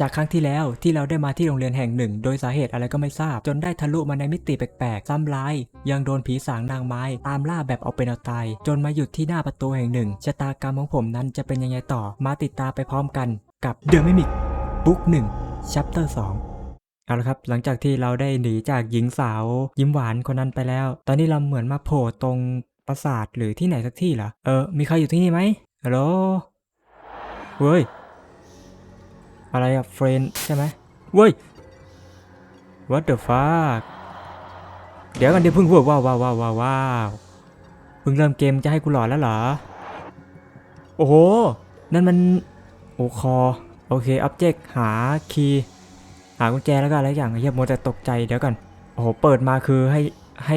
จากครั้งที่แล้วที่เราได้มาที่โรงเรียนแห่งหนึ่ง โดยสาเหตุอะไรก็ไม่ทราบ จนได้ทะลุมาในมิติแปลกๆ ซ้ำร้าย ยังโดนผีสางนางไม้ ตามล่าแบบเอาเป็นเอาตาย จนมาหยุดที่หน้าประตูแห่งหนึ่งชะตากรรมของผมนั้นจะเป็นยังไงต่อมาติดตามไปพร้อมกันกับ The Mimic บุ๊กหนึ่ง Chapter 2เอาละครับหลังจากที่เราได้หนีจากหญิงสาว ยิ้มหวานคนนั้นไปแล้ว ตอนนี้เราเหมือนมาโผล่ตรงปราสาทหรือที่ไหนสักที่เหรอเออมีใครอยู่ที่นี่ไหมฮัลโหลเว้ย อะไรอะเฟรนใช่ไหมเว้ย what the fuck เดี๋ยวกันเดี๋ยวเพิ่งพูดว้าวว้าวว้าวว้าวเพิ่งเริ่มเกมจะให้กูหลอนแล้วเหรอ โอ้โห นั่นมัน โอ้คอ โอเค object หาคีย์หากุญแจแล้วก็อะไรอย่างเฮียโมวแต่ตกใจเดี๋ยวกัน โอ้โห เปิดมาคือให้ให้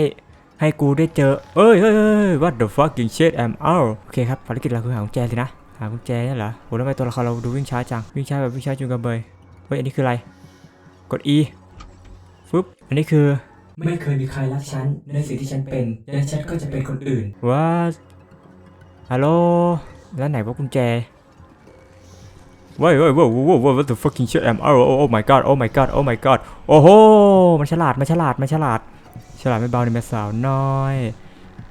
ให้กูได้เจอ เอ้ยเฮ้ยเฮ้ย what the fucking shit am out โอเคครับภารกิจเราคือหากุญแจสินะากุญแจเนี่ยเหรอโหทำไมตัวละครเราดูวิ่งช้าจัง วิ่งช้าแบบวิ่งช้าจุงกระเบย เฮ้ย อันนี้คืออะไร กด E ฟึบ อันนี้คือ ไม่เคยมีใครรักฉันในสิ่งที่ฉันเป็น และฉันก็จะเป็นคนอื่นว่าฮัลโหล แล้วไหนว่ากุญแจ เว้ยเว้ยเว้ยเว้ยเว้ย what the fucking shit am I oh oh my god oh my god oh my god โอ้โห มันฉลาด มันฉลาด มันฉลาด ฉลาดไม่เบานี่แม่สาวน้อย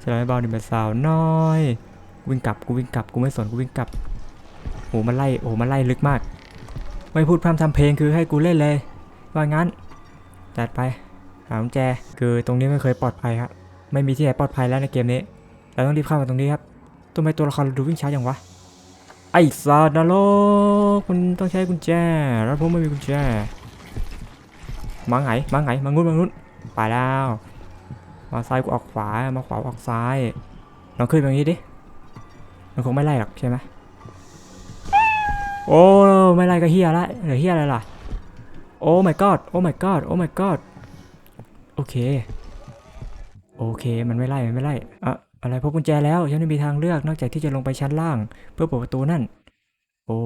ฉลาดไม่เบานี่แม่สาวน้อย วิ่งกลับกูวิ่งกลับกูไม่สนกูวิ่งกลับโหมันไล่โอ้มันไล่ลึกมาก ไม่พูดพร่ำทำเพลงคือให้กูเล่นเลย ว่างั้น จัดไปหากุญแจคือตรงนี้ไม่เคยปลอดภัยครับไม่มีที่ไหนปลอดภัยแล้วในเกมนี้ เราต้องรีบเข้ามาตรงนี้ครับทำไมตัวละครเราดูวิ่งช้าอย่างวะ ไอ้ซาดนรกมันต้องใช้กุญแจ แล้วผมไม่มีกุญแจ มาไงมาไงมางุ้นมางุ้นไปแล้ว มาซ้ายกูออกขวา มาขวาออกซ้ายลองขึ้นไปตรงนี้ดิ มันคงไม่ไล่หรอกใช่ไหมโอ้ไม่ไล่ก็เฮียละเหลือเฮียอะไรล่ะ โอ้ my god โอ้ my god โอ้ my god โอเค โอเค มันไม่ไล่ มันไม่ไล่อะอะไรพบกุญแจแล้ว ฉันไม่มีทางเลือกนอกจากที่จะลงไปชั้นล่าง เพื่อเปิดประตูนั่น โอ้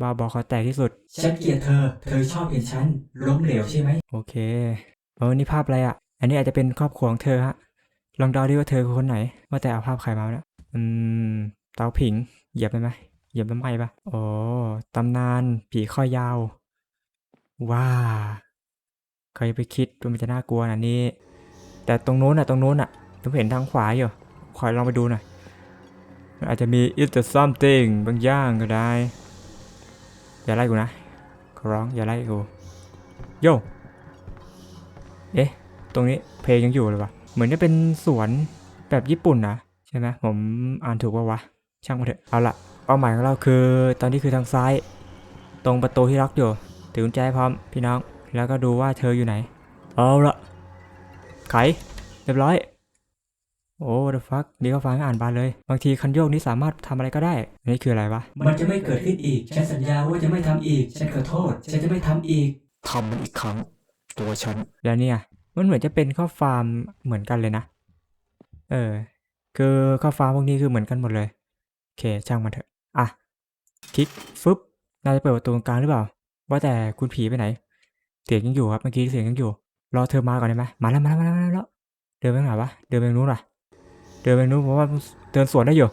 บาบอคอแตกที่สุด ฉันเกลียดเธอ เธอชอบเห็นฉันล้มเหลวใช่ไหม โอเคเออนี่ภาพอะไรอะ อันนี้อาจจะเป็นครอบครัวของเธอฮะ ลองเดาดิว่าเธอคือคนไหน ว่าแต่เอาภาพใครมาเนี่ย อืม เตาผิง เหยียบไปไหมเหยียบแล้วไหมปะโอ้ตำนานผีข้อยาว ว้าใครไปคิดว่ามันจะน่ากลัวนะนี่ แต่ตรงโน้นอะ ตรงโน้นอะผมเห็นทางขวาอยู่ขอยลองไปดูหน่อยมันอาจจะมี it's the something บางอย่างก็ได้ อย่าไล่กูนะขอร้องอย่าไล่กู โยเอ๊ะ ตรงนี้เพลงยังอยู่เลยวะเหมือนจะเป็นสวนแบบญี่ปุ่นนะ ช่ไหมผมอ่านถูกปะวะ ช่างมาเถอะเอาละเป้าหมายของเราคือ ตอนนี้คือทางซ้าย ตรงประตูที่ล็อกอยู่ถือกุญแจให้พร้อมพี่น้อง แล้วก็ดูว่าเธออยู่ไหน เอาละไขเรียบร้อย โอ้ the fuck นี่ก็ฟังอ่านบานเลย บางทีคันโยกนี้สามารถทำอะไรก็ได้อันนี้คืออะไรวะ มันจะไม่เกิดขึ้นอีก ฉันสัญญาว่าจะไม่ทำอีก ฉันขอโทษ ฉันจะไม่ทำอีกทำมันอีกครั้ง ตัวฉัน แล้วเนี่ย มันเหมือนจะเป็นข้อความเหมือนกันเลยนะ เออ คือข้อควาพวกนี้คือเหมือนกันหมดเลย โอเคช่างมันเถอะ อะ คลิกฟึบน่าจะเปิดประตูกลางหรือเปล่า ว่าแต่คุณผีไปไหน เสียงยังอยู่ครับเมื่อกี้เสียงยังอยู่ รอเธอมาก่อนได้ไหมมาแล้วมาแล้วมาแล้วมาแล้ว เดินไปไหนวะ เดินไปนู้นวะเดินไปนู้นเพราะว่าเดินสวนได้อยู่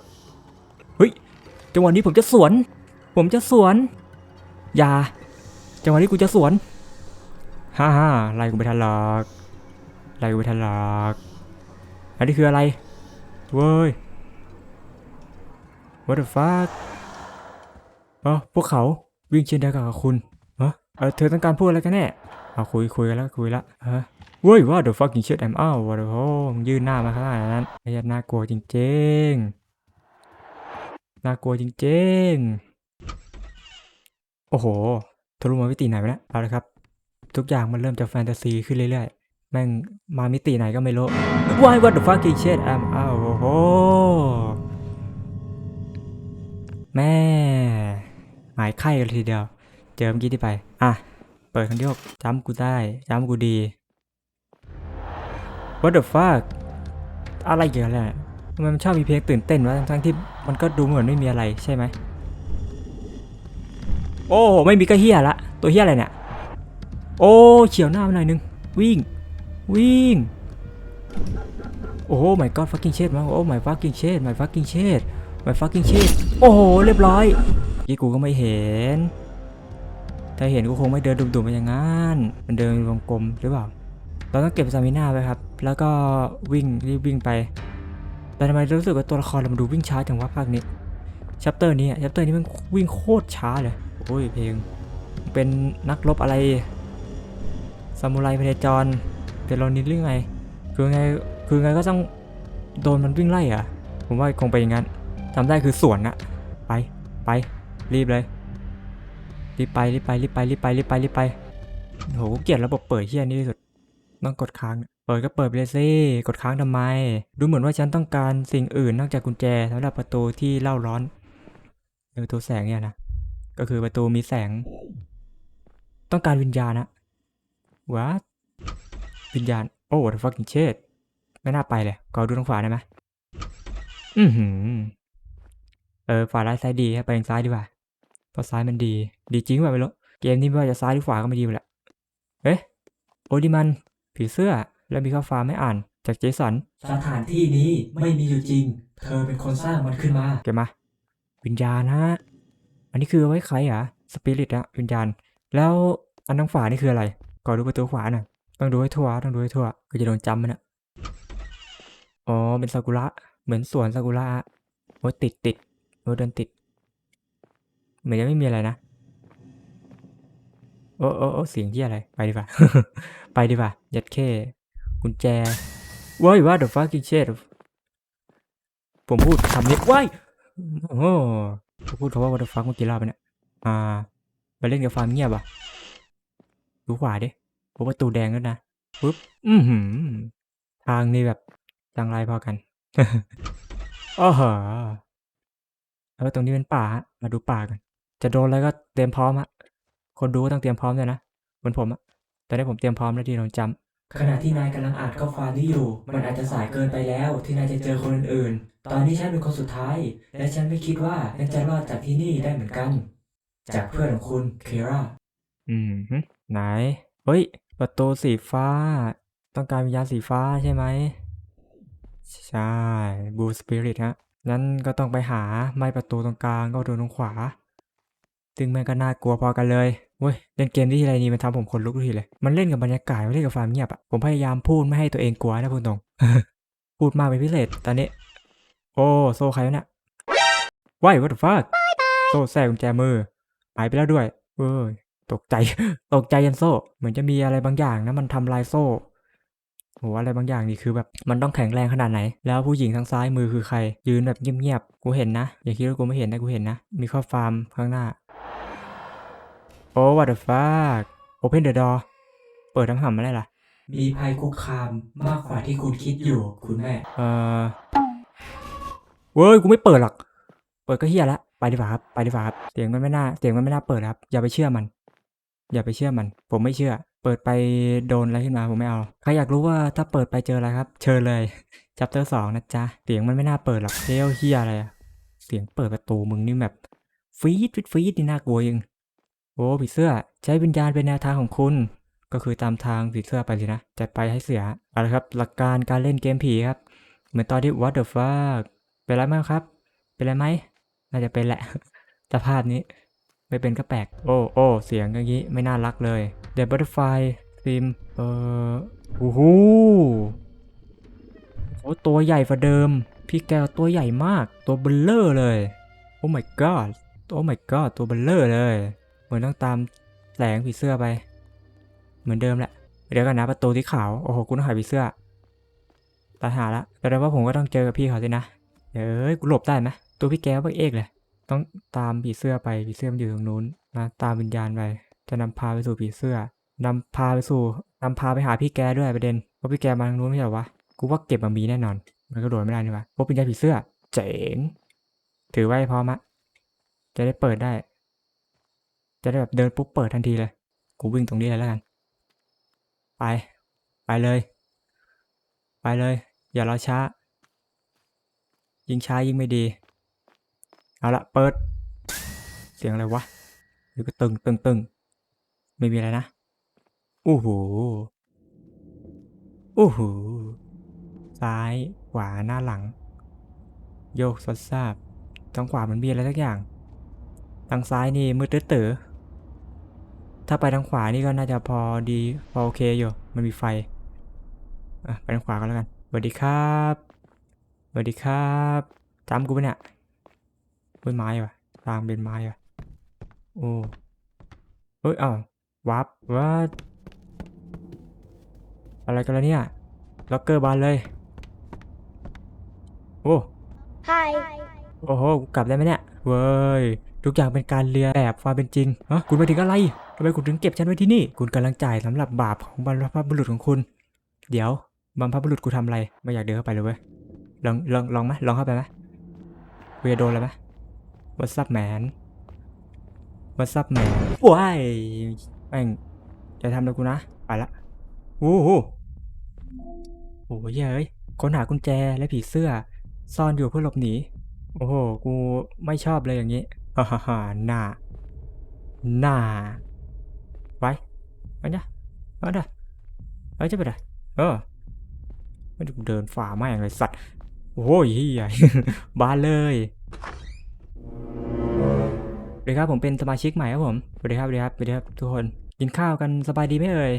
เฮ้ย จังหวะนี้ผมจะสวน ผมจะสวน อย่า จังหวะนี้กูจะสวน ฮ่าฮ่าไล่กูไปทันหรอกไล่กูไปทันหรอกอันนี้คืออะไร เว้ย what the fuck เออพวกเขาวิ่งเช่นเดียวกับคุณเออเออเธอต้องการพูดอะไรกันแน่เอาคุยคุยกันแล้วคุยละเออเว้ย what the fucking shit I'm out what the hell มึงยื่นหน้ามาขนาดนั้นไอ้ยันน่ากลัวจริงๆน่ากลัวจริงๆ โอ้โหทะลุมามิติไหนไปแล้วเอาละครับ ทุกอย่างมันเริ่มจากแฟนตาซีขึ้นเรื่อยๆ แม่งมามิติไหนก็ไม่รู้ Why what the fucking shit am out โอ้โหแม่หายไข้กันเลยทีเดียว เจอเมื่อกี้ที่ไป อะ เปิดคันโยกจำกูได้จำกูดี What the fuck อะไรเกี่ยวกับอะเนี่ยทำไมมันชอบมีเพลงตื่นเต้นวะทั้งที่มันก็ดูเหมือนไม่มีอะไรใช่ไหม โอ้ไม่มีก็เฮียละ ตัวเฮียอะไรเนี่ย โอ้เฉียวหน้ามาหน่อยนึง วิ่ง วิ่ง โอ้ my god fucking shit มาโอ้ my fucking shit my fucking shit my fucking shit โอ้โห เรียบร้อยยี่กูก็ไม่เห็น ถ้าเห็นกูคงไม่เดินดุ่มๆไปอย่างนั้น มันเดินวงกลมหรือเปล่า เราต้องเก็บสามิน่าไว้ครับ แล้วก็วิ่งรีบวิ่งไป แต่ทำไมรู้สึกว่าตัวละครเรามันดูวิ่งช้าจังวะภาคนี้ชัปเตอร์นี้ชัปเตอร์นี้มันวิ่งโคตรช้าเลยโอ้ยเพลง เป็นนักรบอะไรซามูไรพเนจร เป็นโรนินหรือไง คือไง คือไงก็ต้องโดนมันวิ่งไล่อะผมว่าคงไปอย่างนั้นทำได้คือสวนนะไป ไป รีบเลย รีบไป รีบไป รีบไป รีบไป รีบไป รีบไป โห เกลียดระบบเปิดเฮี้ยนี่ที่สุด ต้องกดค้าง เปิดก็เปิดไปเลยสิ กดค้างทำไม ดูเหมือนว่าฉันต้องการสิ่งอื่นนอกจากกุญแจสำหรับประตูที่เล่าร้อนเออประตูแสงเนี่ยนะ ก็คือประตูมีแสง ต้องการวิญญาณนะวัด วิญญาณ โอ้ the fucking shit ไม่น่าไปเลยขอดูทางขวาได้ไหมอือหือ เออขวาร้ายซ้ายดีครับไปทางซ้ายดีกว่าเพราะซ้ายมันดี ดีจริงป่ะไม่รู้เกมนี้ไม่ว่าจะซ้ายหรือขวาก็ไม่ดีหมดแหละเอ๊ะโอดิมัน ผีเสื้อ แล้วมีข้อความไม่อ่าน จากเจสัน สถานที่นี้ไม่มีอยู่จริง เธอเป็นคนสร้างมันขึ้นมา เก็บมา วิญญาณฮะ อันนี้คือเอาไว้ใครอะสปิริตอะวิญญาณ แล้วอันทางขวานี่คืออะไร ก่อนดูประตูขวาหน่อย ต้องดูให้ทั่ว ต้องดูให้ทั่วก็จะโดนจำมันอะอ๋อ เป็นซากุระ เหมือนสวนซากุระอะโอ้ติดติดโอ้เดินติด เหมือนจะไม่มีอะไรนะ โอ้โอ้โอ้เสียงที่อะไร ไปดีกว่า ไปดีกว่า ยัดเข้กุญแจว้ายว่า the fucking shit ผมพูดคำนี้ว้ายโอ้ผมพูดคำว่า what the fuck เมื่อกี้รอบไปเนี่ย อ่า ไปเล่นกับความเงียบอะดูขวาดิ โอ้ประตูแดงแล้วยนะปุ๊บอือหือ ทางนี้แบบจังไรพอกันอ้อหอแล้วตรงนี้เป็นป่าฮะมาดูป่ากัน จะโดนอะไรก็เตรียมพร้อมฮะคนดูก็ต้องเตรียมพร้อมด้วยนะเหมือนผมอะตอนนี้ผมเตรียมพร้อมแล้วที่โดนจำขณะที่นายกำลังอ่านข้อความนี้อยู่ มันอาจจะสายเกินไปแล้วที่นายจะเจอคนอื่นๆ ตอนนี้ฉันเป็นคนสุดท้าย และฉันไม่คิดว่าฉันจะรอดจากที่นี่ได้เหมือนกัน จากเพื่อนของคุณ เคราอืมฮึไหน เฮ้ย ประตูสีฟ้า ต้องการวิญญาณสีฟ้าใช่ไหม ใช่บูสปิริตฮะนั้นก็ต้องไปหาไม้ประตูตรงกลางก็โดนตรงขวาซึ่งมันก็น่ากลัวพอกันเลยเว้ยเล่นเกมที่ไรนี่มันทำผมขนลุกทุกทีเลย มันเล่นกับบรรยากาศไม่เล่นกับความเงียบอะผมพยายามพูดไม่ให้ตัวเองกลัวนะพูดตรง พูดมากเป็นพิเศษตอนนี้ โอ้โซ่ใครวะเนี่ยว้าย what the fuck โซ่แทรกกุญแจมือหายไปแล้วด้วยเว้ย ตกใจ ตกใจยันโซ่ เหมือนจะมีอะไรบางอย่างนะมันทำลายโซ่โหอะไรบางอย่างนี่คือแบบมันต้องแข็งแรงขนาดไหน แล้วผู้หญิงทางซ้ายมือคือใคร ยืนแบบเงียบๆ กูเห็นนะ อย่าคิดว่ากูไม่เห็นนะกูเห็นนะ มีข้อความข้างหน้า โอ้ what the fuck open the door เปิดทำห่ำอะไรล่ะ มีภัยคุกคามมากกว่าที่คุณคิดอยู่ คุณแม่ เออเว้ย กูไม่เปิดหรอก เปิดก็เฮียละ ไปดีกว่าครับ ไปดีกว่าครับ เสียงมันไม่น่า เสียงมันไม่น่าเปิดครับ อย่าไปเชื่อมัน อย่าไปเชื่อมัน ผมไม่เชื่อ เปิดไปโดนอะไรขึ้นมาผมไม่เอา ใครอยากรู้ว่าถ้าเปิดไปเจออะไรครับ เชิญเลยจัปเตอร์สองนะจ๊ะ เสียงมันไม่น่าเปิดหรอกเฮลเฮียอะไรอะเสียงเปิดประตูมึงนี่แบบฟีดฟีดฟีดนี่น่ากลัวยังโอ้ผีเสื้อ ใช้วิญญาณเป็นแนวทางของคุณ ก็คือตามทางผีเสื้อไปสินะจัดไปให้เสียเอาละครับ หลักการการเล่นเกมผีครับ เหมือนตอนที่ What the fuck เป็นไรบ้างครับ เป็นไรไหมน่าจะเป็นแหละสภาพนี้ ไม่เป็นก็แปลก โอ้โอ้เสียงอย่างนี้ไม่น่ารักเลย The Butterfly Theme เอ่อโอ้โหโอ้ตัวใหญ่กว่าเดิม พี่แกวตัวใหญ่มาก ตัวเบลเลอร์เลย โอ้ my god โอ้ my god ตัวเบลเลอร์เลย เหมือนต้องตามแสงผีเสื้อไป เหมือนเดิมแหละ เดี๋ยวกันนะประตูที่ขาว โอ้โหกูต้องหายผีเสื้อตายหาละแสดงว่าผมก็ต้องเจอกับพี่เขาสินะ เอ้ย กูหลบได้ไหมตัวพี่แก้วพระเอกเลย ต้องตามผีเสื้อไปผีเสื้อมันอยู่ตรงนู้นนะตามวิญญาณไปจะนำพาไปสู่ผีเสื้อนำพาไปสู่นำพาไปหาพี่แกด้วยประเด็นเพราะพี่แกมาทางนู้นไม่ใช่หรอวะกูว่าเก็บมามีแน่นอน มันก็โดดไม่ได้นี่วะพบวิญญาณผีเสื้อ เจ๋ง ถือไว้พร้อมอะจะได้เปิดได้ จะได้แบบเดินปุ๊บเปิดทันทีเลย กูวิ่งตรงนี้เลยแล้วกัน ไป ไปเลย ไปเลย อย่ารอช้า ยิ่งช้ายิ่งไม่ดี เอาละเปิด เสียงอะไรวะหรือก็ตึงตึงตึงไม่มีอะไรนะอู้หูอู้หูซ้ายขวาหน้าหลัง โยกซดซาบทางขวามันมีอะไรสักอย่าง ทางซ้ายนี่มืดตื้อถ้าไปทางขวานี่ก็น่าจะพอดีพอโอเคอยู่มันมีไฟอะไปทางขวากันแล้วกันสวัสดีครับสวัสดีครับจำกูปะเนี่ย เฮ้ยไม้ว่ะทางเป็นไม้ว่ะโอ้เฮ้ยอ้าววับวัดอะไรกันแล้วเนี่ยล็อกเกอร์บานเลย โอ้ Hi. โอ้โหกูกลับได้ไหมเนี่ยเว้ยทุกอย่างเป็นการเรียนแบบความเป็นจริงฮะคุณไปถึงอะไรทำไมคุณถึงเก็บฉันไว้ที่นี่ คุณกำลังจ่ายสำหรับบาปของบรรพบุรุษของคุณ เดี๋ยวบรรพบุรุษกูทำอะไร ไม่อยากเดินเข้าไปเลยเว้ยลองลองลองไหมลองเข้าไปไหมกูจะโดนอะไรไหม What's up man What's up man ว้ายแม่งจะทำอะไรกูนะไปละโอ้โหโอ้โหเย้ยค้นหากุญแจและผีเสื้อ ซ่อนอยู่เพื่อหลบหนี โอ้โห กูไม่ชอบเลยอย่างนี้ฮ่าฮ่าฮ่าหน้าหน้าไว้ไปเนี่ยเอาเด้อเอาจะไปเด้อเออไม่ได้กูเดินฝ่าแม่งเลยสัตว์ โอ้ยเฮียบาเลย สวัสดีครับผมเป็นสมาชิกใหม่ครับผมสวัสดีครับสวัสดีครับสวัสดีครับทุกคนกินข้าวกันสบายดีไหมเอ่ย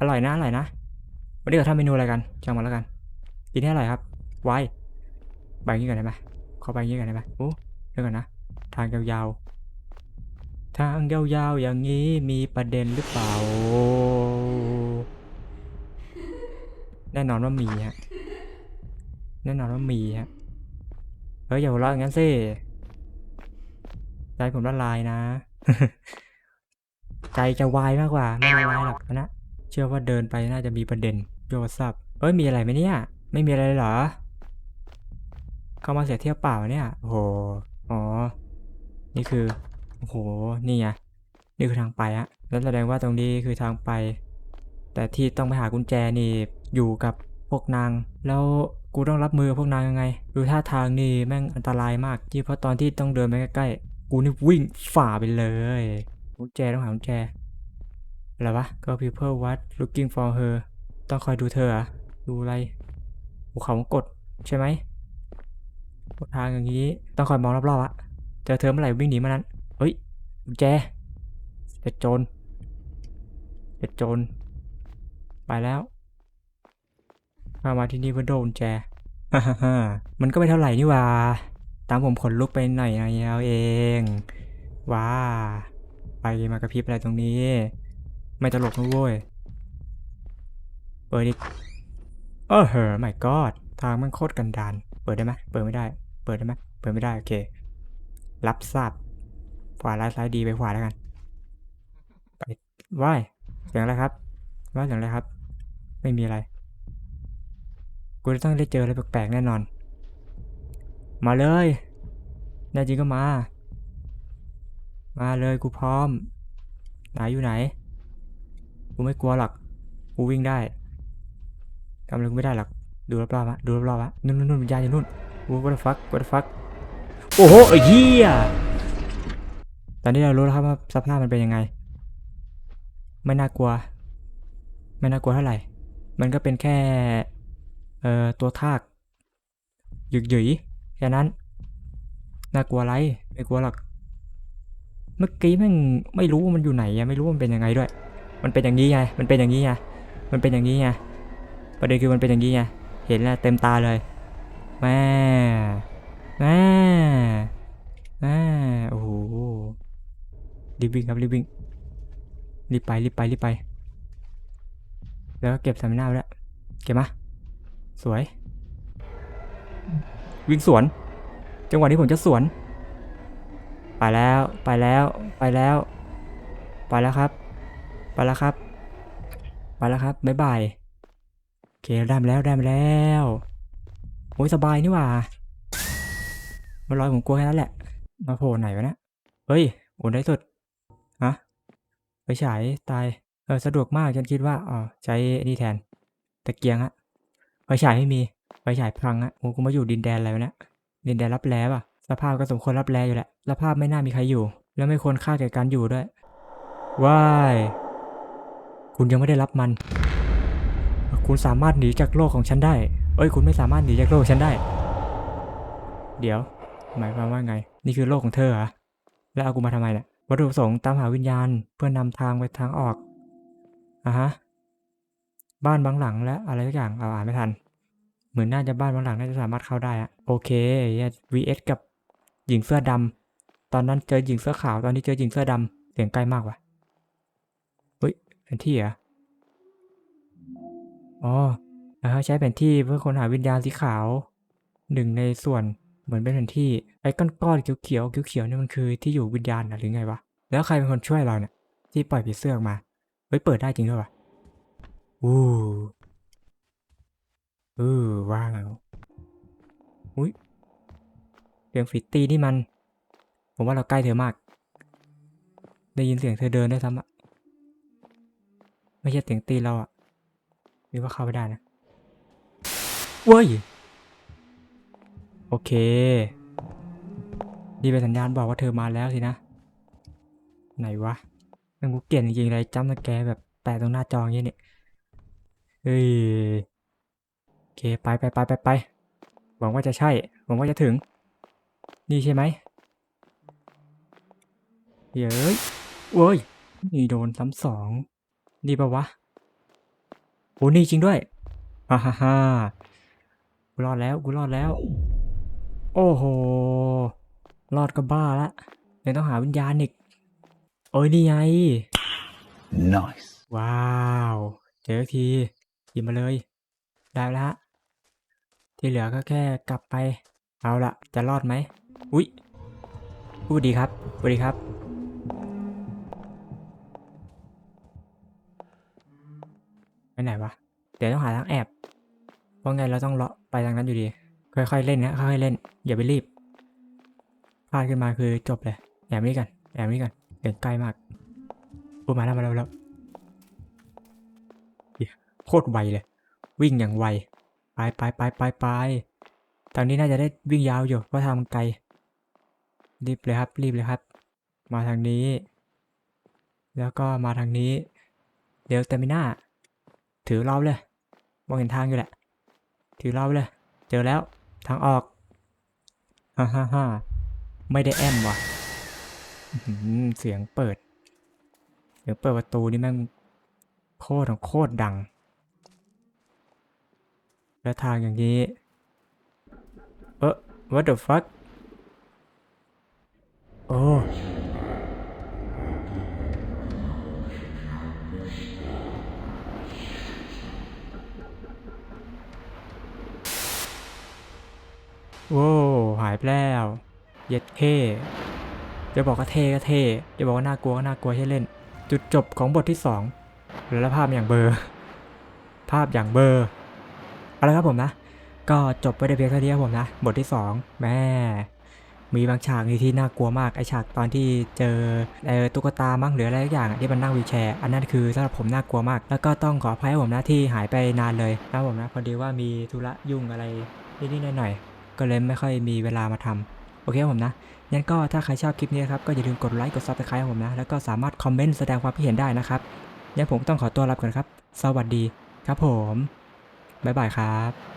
อร่อยนะอร่อยนะวันนี้เราทำเมนูอะไรกันจังมาแล้วกัน กินให้อร่อยครับไว้ไปงนี้ก่อนได้ไหมขอไปงนี้ก่อนได้ไหมโอ้เดี๋ยวก่อนนะทางยาวๆทางยาวๆอย่างนี้มีประเด็นหรือเปล่า แน่นอนว่ามีฮะแน่นอนว่ามีฮะเฮ้ยอย่าหัวเราะอย่างนั้นสิ ใจผมละลายนะ ใจจะวายมากกว่า ไม่ละลายหรอกนะ เชื่อว่าเดินไปน่าจะมีประเด็นโยซับเอ้ยมีอะไรไหมเนี่ย ไม่มีอะไรเลยเหรอ เข้ามาเสียเที่ยวเปล่าเนี่ยโอ้โหอ๋อ นี่คือโอ้โหนี่ไงนี่คือทางไปอะแล้วแสดงว่าตรงนี้คือทางไป แต่ที่ต้องไปหากุญแจนี่อยู่กับพวกนาง แล้วกูต้องรับมือพวกนางยังไง ดูท่าทางนี่แม่งอันตรายมากที่เพราะตอนที่ต้องเดินไปใกล้ กูนี่วิ่งฝ่าไปเลยกุญแจต้องหากุญแจ อะไรวะ ก็ people what looking for her ต้องคอยดูเธออะดูอะไรภูเขากดใช่ไหมทางอย่างนี้ต้องคอยมองรอบๆอะเจอเธอเมื่อไหร่วิ่งหนีมานั้น เฮ้ยกุญแจเด็ดโจรเด็ดโจรไปแล้วเข้ามาที่นี่เพื่อโดนกุญแจฮ่าฮ่ามันก็ไม่เท่าไหร่นี่ว่า ตามผมขนลุกไปหน่อยเอาเอง ว้า ไปมากระพริบอะไรตรงนี้ ไม่ตลกนะเว้ย เปิดอีกเออเหอไม่กอดทางมันโคตรกันดาน เปิดได้ไหมเปิดไม่ได้ เปิดได้ไหมเปิดไม่ได้ โอเค รับทราบ ขวาร้ายซ้ายดีไปขวาแล้วกัน ไปว่ายเสียงอะไรครับว่ายเสียงอะไรครับ ไม่มีอะไร กูจะต้องได้เจออะไรแปลกๆแน่นอน มาเลยแน่จริงก็มา มาเลยกูพร้อม ไหนอยู่ไหน กูไม่กลัวหรอก กูวิ่งได้ทำอะไรกูไม่ได้หรอก ดูรอบๆอะดูรอบๆอะนู่นนู่นนู่นวิญญาอยู่นู่นกู what the fuck what the fuck โอ้โหเหี้ยตอนนี้เรารู้แล้วครับว่าสภาพมันเป็นยังไง ไม่น่ากลัว ไม่น่ากลัวเท่าไหร่ มันก็เป็นแค่ เอ่อ ตัวทากหยึกหยุ ยแค่นั้นน่ากลัวอะไรไม่กลัวหรอกเมื่อกี้แม่งไม่รู้ว่ามันอยู่ไหนอะไม่รู้ว่ามันเป็นยังไงด้วย มันเป็นอย่างนี้ไงมันเป็นอย่างนี้ไงมันเป็นอย่างนี้ไงประเด็นคือมันเป็นอย่างนี้ไงเห็นแล้วเต็มตาเลยแม่แม่แม่โอ้โหรีบวิ่งครับรีบวิ่งรีบไปรีบไปรีบไป แล้วก็เก็บสามินาวแล้วเก็บมาสวย วิ่งสวน จังหวะนี้ผมจะสวน ไปแล้วไปแล้วไปแล้ว ไปแล้วครับ ไปแล้วครับ ไปแล้วครับบ๊ายบายโอเคได้มาแล้วได้มาแล้วโอ้ยสบายนี่หว่ามาลอยผมกลัวแค่นั้นแหละ มาโผล่ไหนวะเนะเฮ้ยโอนได้สุดฮะไปฉายตายเออสะดวกมากฉันคิดว่าอ๋อใช้นี่แทนตะเกียงฮะไฟฉายไม่มี ไฟฉายพังฮะโอ้กูมาอยู่ดินแดนอะไรวเนี่ยดินแดนรับแลป่ะ สภาพก็สมควรรับแลอยู่แหละสภาพไม่น่ามีใครอยู่ แล้วไม่ควรค่าแก่การอยู่ด้วยว้ายคุณยังไม่ได้รับมัน คุณสามารถหนีจากโลกของฉันได้ เอ้ย คุณไม่สามารถหนีจากโลกฉันได้ เดี๋ยว หมายความว่าไง นี่คือโลกของเธอเหรอ แล้วเอากูมาทำไมเนี่ยวัตถุประสงค์ตามหาวิญญาณ เพื่อนำทางไปทางออกอะฮะ บ้านบางหลังและอะไรสักอย่าง เอาอ่านไม่ทัน เหมือนน่าจะบ้านบางหลังน่าจะสามารถเข้าได้อะโอเค vs กับหญิงเสื้อดำตอนนั้นเจอหญิงเสื้อขาว ตอนนี้เจอหญิงเสื้อดำเสียงใกล้มากว่ะเฮ้ยแผนที่เหรออ๋อใช้แผนที่เพื่อค้นหาวิญญาณสีขาวหนึ่งในส่วนเหมือนเป็นแผนที่ไอ้ก้อนๆเขียวๆเขียวๆนี่มันคือที่อยู่วิญญาณนะหรือไงวะแล้วใครเป็นคนช่วยเราเนี่ยที่ปล่อยผีเสื้อออกมาเฮ้ยเปิดได้จริงด้วยวะอู้ เออว้าวอุ้ยเสียงฝีตีนี่มัน ผมว่าเราใกล้เธอมาก ได้ยินเสียงเธอเดินด้วยซ้ำอะไม่ใช่เสียงตีเราอะหรือว่าเข้าไปได้นะเว้ย โอเคนี่เป็นสัญญาณบอกว่าเธอมาแล้วสินะ ไหนวะมันกูเกลียดจริงๆเลยจำสแกแบบแปะตรงหน้าจออย่างเงี้ยเนี่ยเฮ้ย เคไปไปไปไปไปหวังว่าจะใช่หวังว่าจะถึง นี่ใช่ไหมเย้ยโว้ยนี่โดนซ้ำสองนี่ปะวะโอ้นี่จริงด้วยฮ่าฮ่าฮ่ากูรอดแล้วกูรอดแล้ว โอ้โหรอดก็บ้าละเดี๋ยวต้องหาวิญญาณอีกโอ้ยนี่ไง Nice. ว้าว เจอทีหยิบมาเลย ได้แล้วฮะ ที่เหลือก็แค่กลับไป เอาละจะรอดไหมอุ๊ยพูดดีครับสวัสดีครับ ไปไหนวะ เดี๋ยวต้องหาทางแอบ เพราะไงเราต้องเลาะไปทางนั้นอยู่ดี ค่อยๆเล่นนะ ค่อยๆเล่น อย่าไปรีบ พลาดขึ้นมาคือจบเลย แอบนี่กัน แอบนี่กันเดินใกล้มากโอ้มาแล้วมาแล้วมาแล้วโคตรไวเลย วิ่งอย่างไว ไปไปไปไปไปตอนนี้น่าจะได้วิ่งยาวอยู่เพราะทางมันไกล รีบเลยครับ รีบเลยครับ มาทางนี้ แล้วก็มาทางนี้ เดี๋ยวเตมิน่า ถือเราเลย มองเห็นทางอยู่แหละ ถือเราเลย เจอแล้ว ทางออก ฮ่าฮ่าฮ่าไม่ได้แอมว่ะเสียงเปิดเสียงเปิดประตูนี่แม่งโคตรของโคตรดัง และทางอย่างนี้ เออ what the fuck โอ้โว้หายไปแล้ว เย็ดเท่จะบอกว่าเท่ก็เท่จะบอกว่าน่ากลัวก็น่ากลัวใช่เล่น จุดจบของบทที่สองแล้วภาพอย่างเบอร์ ภาพอย่างเบอร์ เอาละครับผมนะ ก็จบไปได้เพียงเท่านี้ครับผมนะ บทที่สองแม่ มีบางฉากนี่ที่น่ากลัวมาก ไอฉากตอนที่เจอเออตุ๊กตามั้งหรืออะไรสักอย่างที่มันนั่งวีแชร์ อันนั้นคือสำหรับผมน่ากลัวมาก แล้วก็ต้องขออภัยผมนะที่หายไปนานเลยนะผมนะ พอดีว่ามีธุระยุ่งอะไรนิดๆหน่อยๆ ก็เลยไม่ค่อยมีเวลามาทำโอเคครับผมนะงั้นก็ถ้าใครชอบคลิปนี้ครับก็อย่าลืมกดไลค์กดซับสไครต์ผมนะ แล้วก็สามารถคอมเมนต์แสดงความคิดเห็นได้นะครับงั้นผมต้องขอตัวลาไปก่อนครับ สวัสดีครับผม บ๊ายบายครับ